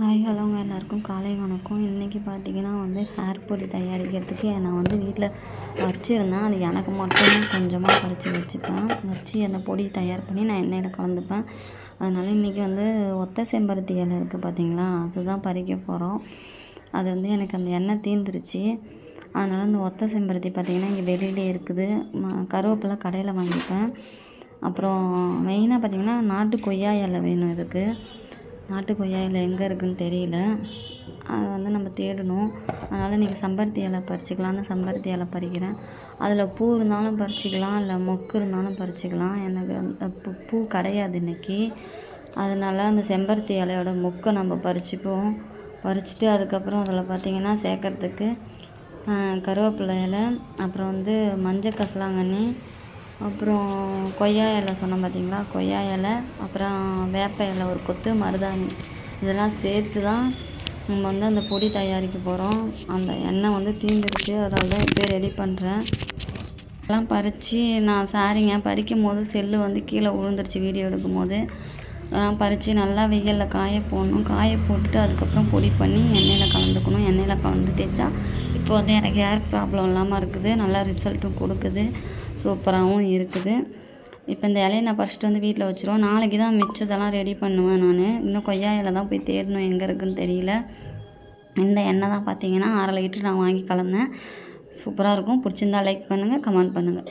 Hi ஹலோங்க எல்லாருக்கும் காலை வணக்கம். இன்றைக்கி பார்த்தீங்கன்னா வந்து ஹேர் பொடி தயாரிக்கிறதுக்கு நான் வந்து வீட்டில் வச்சுருந்தேன். அது எனக்கு மட்டும் கொஞ்சமாக பறித்து வச்சுப்பேன். வச்சு அந்த பொடி தயார் பண்ணி நான் எண்ணெயில் கலந்துப்பேன். அதனால் இன்றைக்கி வந்து ஒத்த செம்பருத்தி இலை இருக்குது பார்த்தீங்களா அதுதான் பறிக்க போகிறோம் அது வந்து எனக்கு அந்த எண்ணெய் தீர்ந்துருச்சு அதனால் அந்த ஒத்த செம்பருத்தி பார்த்திங்கன்னா இங்கே வெளியிலே இருக்குது. கருவேப்பிலை கடையில் வாங்கிப்பேன். அப்புறம் மெயினாக பார்த்திங்கன்னா நாட்டு கொய்யா இலை வேணும் இதுக்கு. நாட்டு கொய்யா இலை எங்கே இருக்குதுன்னு தெரியல. அதை வந்து நம்ம தேடணும். அதனால் இன்றைக்கி செம்பருத்தி இலை பறிச்சிக்கலான்னு செம்பருத்தி இலை பறிக்கிறேன். அதில் பூ இருந்தாலும் பறிச்சிக்கலாம் இல்லை மொக்கு இருந்தாலும் பறிச்சிக்கலாம். எனக்கு அந்த பூ கிடையாது இன்றைக்கி அதனால் அந்த செம்பருத்தி இலையோட மொக்கை நம்ம பறிச்சிப்போம். பறிச்சுட்டு அதுக்கப்புறம் அதில் பார்த்திங்கன்னா சேர்க்கறதுக்கு கருவேப்பிலை இலை அப்புறம் வந்து மஞ்சள் கசலாங்கண்ணி அப்புறம் கொய்யா இலை சொன்னேன் பார்த்தீங்களா? கொய்யா இலை அப்புறம் வேப்ப இலை ஒரு கொத்து மருதாணி. இதெல்லாம் சேர்த்து தான் நம்ம வந்து அந்த பொடி தயாரிக்க போகிறோம் அந்த எண்ணெய் வந்து தீந்துருச்சு. அதனால தான் இப்போ ரெடி பண்ணுறேன் எல்லாம் பறித்து நான் சாரிங்க பறிக்கும் போது செல்லு வந்து கீழே விழுந்துருச்சு வீடியோ எடுக்கும் போது பறித்து நல்லா வெயிலில் காய போடணும். காய போட்டுட்டு அதுக்கப்புறம் பொடி பண்ணி எண்ணெயில் கலந்துக்கணும். எண்ணெயில் கலந்து தேய்ச்சா இப்போ வந்து எனக்கு ஹேர் ப்ராப்ளம் இல்லாமல் இருக்குது. நல்லா ரிசல்ட்டும் கொடுக்குது. சூப்பராகவும் இருக்குது. இப்போ இந்த இலையை நான் ஃபஸ்ட்டு வந்து வீட்டில் வச்சுருவோம். நாளைக்கு தான் மிச்சத்தெல்லாம் ரெடி பண்ணுவேன் நான். இன்னும் கொய்யா இலை தான் போய் தேடணும் எங்கே இருக்குதுன்னு தெரியல. இந்த எண்ணெய் தான் பார்த்தீங்கன்னா அரை லிட்டர் நான் வாங்கி கலந்தேன். சூப்பராக இருக்கும். பிடிச்சிருந்தா லைக் பண்ணுங்கள் கமெண்ட் பண்ணுங்கள்